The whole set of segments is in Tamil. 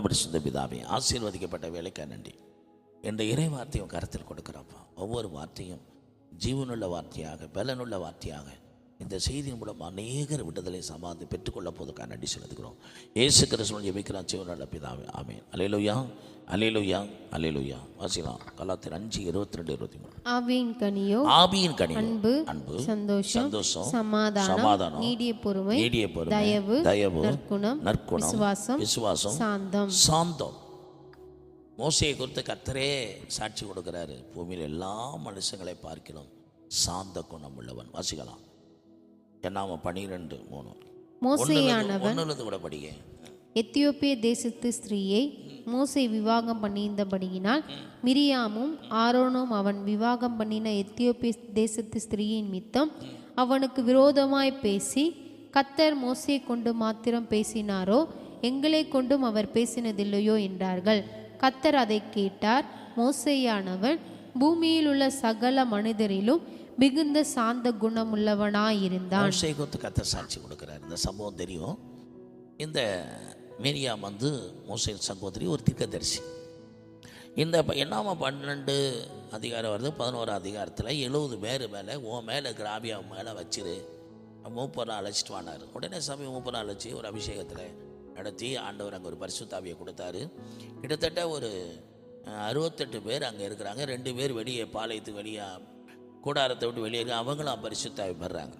பரிசுத்த பிதாவே ஆசீர்வதிக்கப்பட்ட வேலைக்கா நன்றி. என்ற இறை வார்த்தையும் கருத்தில் கொடுக்குறப்பா. ஒவ்வொரு வார்த்தையும் ஜீவனுள்ள வார்த்தையாக பலனுள்ள வார்த்தையாக இந்த செய்தியின் மூலம் அநேகர் விடுதலை சமாதி பெற்றுக்கொள்ள போதுக்காக நன்றி செலுத்துகிறோம். ஏசு கிறிஸ்துவன் ஜெபிக்கிறான் ஜீவனுள்ள பிதாவே. ஆமென். அலையிலுயா அலையிலுயா அலையிலுயா வாசிக்கலாம். கலாத்தின் அஞ்சு இருபத்தி ரெண்டு இருபத்தி மூணு ஆவியின் கனியோ ஆபியின் கனி அன்பு அன்பு சந்தோஷம் சந்தோஷம் சமாதானம் சமாதானம் நீடிய பொறுமை நீடிய பொறுமை தயவு தயவு நற்குணம் நற்குணம் விசுவாசம் விசுவாசம் சாந்தம். சாந்தம். மோசையை குறித்து கர்த்தரே சாட்சி கொடுக்கிறாரு. பூமியில் எல்லா மனுஷங்களை பார்க்கிறோம். சாந்த குணம் உள்ளவன். வாசிக்கலாம். என்னாம பனிரெண்டு மூணு. மோசையானவன் கூட எத்தியோப்பிய தேசத்து ஸ்திரீயை மோசே விவாகம் பண்ணியிருந்தபடியினால் மிரியாமும் ஆரோனும் அவன் விவாகம் பண்ணின எத்தியோப்பிய தேசத்து ஸ்திரீயின் மித்தம் அவனுக்கு விரோதமாய் பேசி கத்தர் மோசே கொண்டு மாத்திரம் பேசினாரோ எங்களை கொண்டும் அவர் பேசினதில்லையோ என்றார்கள். கத்தர் அதை கேட்டார் மோசேயானவன் பூமியில் உள்ள சகல மனிதரிலும் மிகுந்த சாந்த குணம் உள்ளவனாயிருந்தான் குறித்து கத்த சாட்சி கொடுக்கிறார். இந்த சம்பவம் தெரியும். இந்த மேரியாம் வந்து மோசை சகோதரி ஒரு தீர்க்கதரிசி. இந்த ப- என்னாம பன்னெண்டு அதிகாரம் வருது? பதினோரு அதிகாரத்தில் எழுபது பேர் மேலே உன் மேலே கிராபியா மேலே வச்சிரு. மூப்பரை அழைச்சிட்டு வானார். உடனே சாமி மூப்பரை அழைச்சி ஒரு அபிஷேகத்தில் நடத்தி ஆண்டவர் அங்கே ஒரு பரிசுத்தாவியை கொடுத்தாரு. கிட்டத்தட்ட ஒரு அறுபத்தெட்டு பேர் அங்கே இருக்கிறாங்க. ரெண்டு பேர் வெளியே பாளையத்துக்கு வெளியே கூடாரத்தை விட்டு வெளியேறி அவங்களும் பரிசுத்தாவி பெறாங்க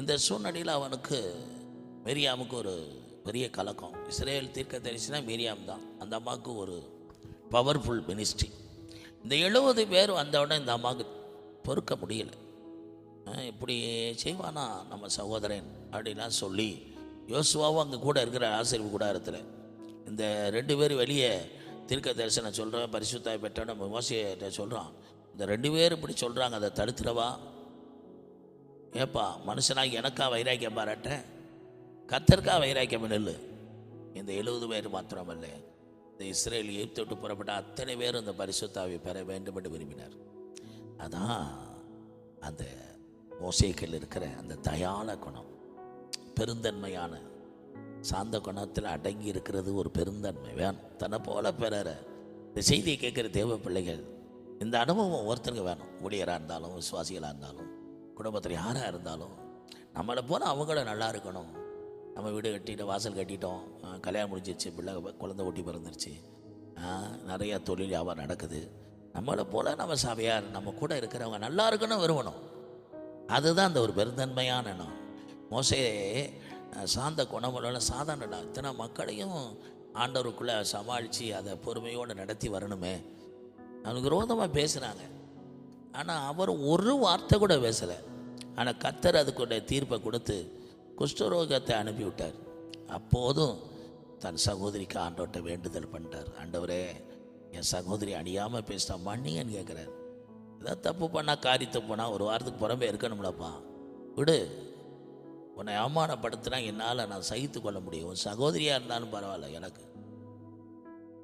இந்த சூழ்நிலையில் அவனுக்கு மெரியாமுக்கு ஒரு பெரிய கலக்கம். இஸ்ரேல் தீர்க்க தரிசினா மெரியாம் தான். அந்த அம்மாவுக்கு ஒரு பவர்ஃபுல் மினிஸ்ட்ரி இந்த எழுபது பேர் வந்தவுடனே இந்த அம்மாவுக்கு பொறுக்க முடியல. இப்படி செய்வானா நம்ம சகோதரன் அப்படின்லாம் சொல்லி யோசுவாவும் அங்கே கூட இருக்கிற ஆசிரியர் கூடாரத்தில் இந்த ரெண்டு பேர் வெளியே தீர்க்க தரிசனம் சொல்கிறேன் பரிசுத்தாய் பெற்ற நம்ம சொல்கிறான் இந்த ரெண்டு பேர் இப்படி சொல்கிறாங்க அதை தடுத்துடவா? ஏப்பா மனுஷனாக எனக்கா வைராக்கியம் பாராட்ட? கத்தருக்கா வைராக்கியம் நெல் இந்த எழுபது பேர் மாத்திரமல்ல இந்த இஸ்ரேல் எகிப்து விட்டு புறப்பட்ட அத்தனை பேரும் இந்த பரிசுத்தாவை பெற வேண்டும் என்று விரும்பினார். அதான் அந்த மோசைக்கில் இருக்கிற அந்த தயான குணம். பெருந்தன்மையான சாந்த குணத்தில் அடங்கி இருக்கிறது ஒரு பெருந்தன்மை. வேணும் தன்னை போல பெறற இந்த செய்தியை கேட்குற தேவ பிள்ளைகள் இந்த அனுபவம் ஒருத்தருக்கு வேணும். ஊழியராக இருந்தாலும் விசுவாசிகளாக இருந்தாலும் குடும்பத்தில் யாராக இருந்தாலும் நம்மளை போல அவங்களும் நல்லா இருக்கணும். நம்ம வீடு கட்டிட்டு வாசல் கட்டிட்டோம் கல்யாணம் முடிஞ்சிருச்சு பிள்ளை குழந்தை ஒட்டி பிறந்துருச்சு நிறையா தொழில் வியாபாரம் நடக்குது. நம்மளை போல் நம்ம சபையார் நம்ம கூட இருக்கிறவங்க நல்லா இருக்கணும் விரும்பணும். அதுதான் அந்த ஒரு பெருந்தன்மையான எண்ணம். மோசே சாந்த குணமுள்ள சாதாரண இத்தனை மக்களையும் ஆண்டவருக்குள்ளே சமாளித்து அதை பொறுமையோடு நடத்தி வரணுமே. அவனுக்கு விரோதமாக பேசுகிறாங்க ஆனால் அவர் ஒரு வார்த்தை கூட பேசலை. ஆனால் கத்தர் அதுக்குடைய தீர்ப்பை கொடுத்து குஷ்டரோகத்தை அனுப்பிவிட்டார். அப்போதும் தன் சகோதரிக்கு ஆண்டோட்ட வேண்டுதல் பண்ணிட்டார். ஆண்டவரே என் சகோதரி அணியாமல் பேசினா மன்னிங்கன்னு கேட்குறாரு ஏதாவது தப்பு பண்ணால் காரியத்தை போனால் ஒரு வாரத்துக்கு புறம்பே இருக்கணும்லப்பா. விடு. உன்னை அவமானப்படுத்தினா என்னால் நான் சகித்து கொள்ள முடியும். உன் சகோதரியாக இருந்தாலும் பரவாயில்ல எனக்கு.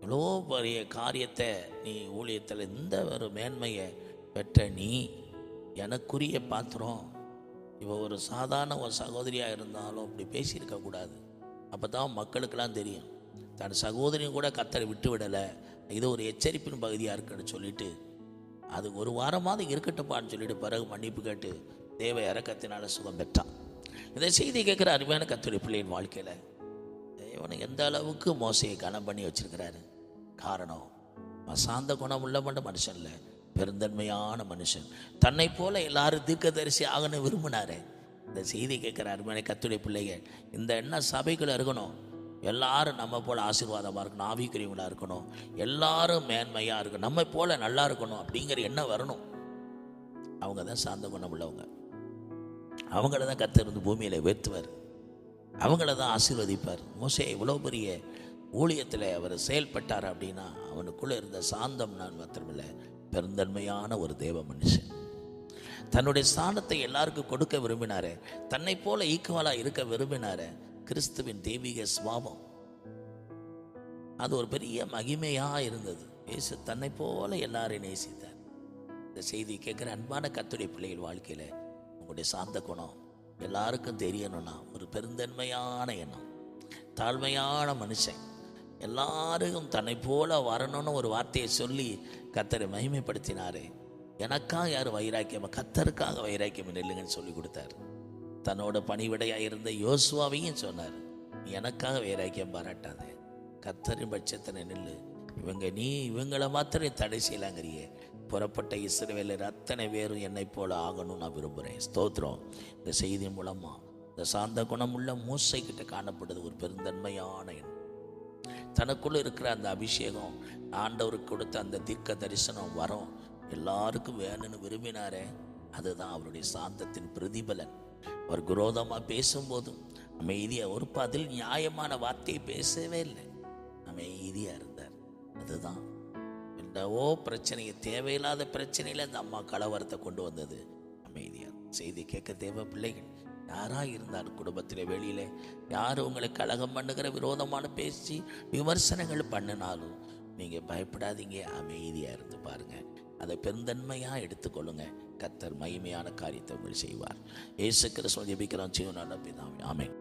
இவ்வளோ பெரிய காரியத்தை நீ ஊழியத்தில் இந்த ஒரு மேன்மையை பெற்ற நீ எனக்குரிய பாத்திரம். இப்போ ஒரு சாதாரண ஒரு சகோதரியாக இருந்தாலும் அப்படி பேசியிருக்க கூடாது. அப்போ தான் மக்களுக்கெல்லாம் தெரியும். தன் சகோதரியும் கூட கத்தரை விட்டு விடலை. இது ஒரு எச்சரிப்பின் பகுதியாக இருக்குன்னு சொல்லிட்டு அது ஒரு வாரமாவது இருக்கட்டும்ப்பான்னு சொல்லிட்டு பிறகு மன்னிப்பு கேட்டு தேவ இறக்கத்தினால சுகம் பெற்றான். இந்த செய்தி கேட்குற அருமையான கத்துடைய பிள்ளையின் வாழ்க்கையில் இவனை எந்த அளவுக்கு மோசையை கனம் பண்ணி வச்சிருக்கிறாரு? காரணம். அவன் சாந்த குணம் உள்ள மட்டும் மனுஷன் இல்லை. பெருந்தன்மையான மனுஷன். தன்னை போல எல்லாரும் தீர்க்கதரிசி ஆகணும் விரும்பினாரு. இந்த செய்தி கேட்குற அருமையான கத்துடைய பிள்ளைகள் இந்த எண்ணம் சபைக்குள்ள இருக்கணும்? எல்லாரும் நம்ம போல் ஆசீர்வாதமாக இருக்கணும் ஆவிக்குரியவங்களாக இருக்கணும். எல்லாரும் மேன்மையாக இருக்கணும். நம்ம போல் நல்லா இருக்கணும் அப்படிங்கிற எண்ணம் வரணும். அவங்க தான் சாந்த குணம் உள்ளவங்க. அவங்கள தான் கத்திருந்து பூமியில் உயர்த்துவார். அவங்கள தான் ஆசீர்வதிப்பார். மோசே இவ்வளோ பெரிய ஊழியத்தில் அவர் செயல்பட்டார் அப்படின்னா அவனுக்குள்ளே இருந்த சாந்தம் நான் மாத்திரமில்லை. பெருந்தன்மையான ஒரு தேவ மனுஷன். தன்னுடைய ஸ்தானத்தை எல்லாருக்கும் கொடுக்க விரும்பினாரே. தன்னை போல ஈக்குவலாக இருக்க விரும்பினாரே. கிறிஸ்துவின் தெய்வீக சுவாபம் அது ஒரு பெரிய மகிமையாக இருந்தது. இயேசு தன்னை போல எல்லாரையும் நேசித்தார். இந்த செய்தி கேட்குற அன்பான கத்துடைய பிள்ளைகள் வாழ்க்கையில் உங்களுடைய சாந்த குணம் எல்லாருக்கும் தெரியணும்னா ஒரு பெருந்தன்மையான எண்ணம். தாழ்மையான மனுஷன். எல்லாருக்கும் தன்னை போல வரணும்னு ஒரு வார்த்தையை சொல்லி கத்தரை மகிமைப்படுத்தினார். எனக்காக யார் வைராக்கியம்? கத்தருக்காக வைராக்கியம் நில்லுங்கன்னு சொல்லி கொடுத்தார். தன்னோட பணிவிடையாக இருந்த யோசுவாவையும் சொன்னார் எனக்காக வைராக்கியம் பாராட்டாதே. கத்தரின் பட்சத்தில் நில்லு. இவங்க நீ இவங்கள மாத்திரம் தடை செய்யலாங்கிறியே. புறப்பட்ட இஸ்ரவேலர் அத்தனை பேரும் என்னை போல ஆகணும்னு நான் விரும்புகிறேன் ஸ்தோத்திரம். இந்த செய்தி மூலமாக இந்த சாந்த குணமுள்ள மூசைக்கிட்ட காணப்படுது ஒரு பெருந்தன்மையான எண்ணம் தனக்குள்ள இருக்கிற அந்த அபிஷேகம் ஆண்டவருக்கு கொடுத்த அந்த தீர்க்க தரிசனம் வரும். எல்லாருக்கும் வேணும்னு விரும்பினாரே அதுதான் அவருடைய சாந்தத்தின் பிரதிபலன். அவர் குரோதமாக பேசும்போதும் அமைதியாக ஒரு பதில் நியாயமான வார்த்தையை பேசவே இல்லை. அமைதியாக இருந்தார். அதுதான் என்னவோ பிரச்சனையை தேவையில்லாத பிரச்சனையில் அந்த அம்மா கலவரத்தை கொண்டு வந்தது. அமைதியாக செய்தி கேட்க தேவை பிள்ளைகள் யாராக இருந்தாலும் குடும்பத்தில் வெளியில யார் உங்களை கழகம் பண்ணுகிற விரோதமான பேசி விமர்சனங்கள் பண்ணினாலும் நீங்கள் பயப்படாதீங்க அமைதியாக இருந்து பாருங்க. அதை பெருந்தன்மையாக எடுத்துக்கொள்ளுங்க கத்தர் மகிமையான காரியத்தை உங்கள் செய்வார். ஏசு கிறிஸ்துவ ஜெபிக்கிறோம். செய்யணும் பிதாவே. ஆமேன்.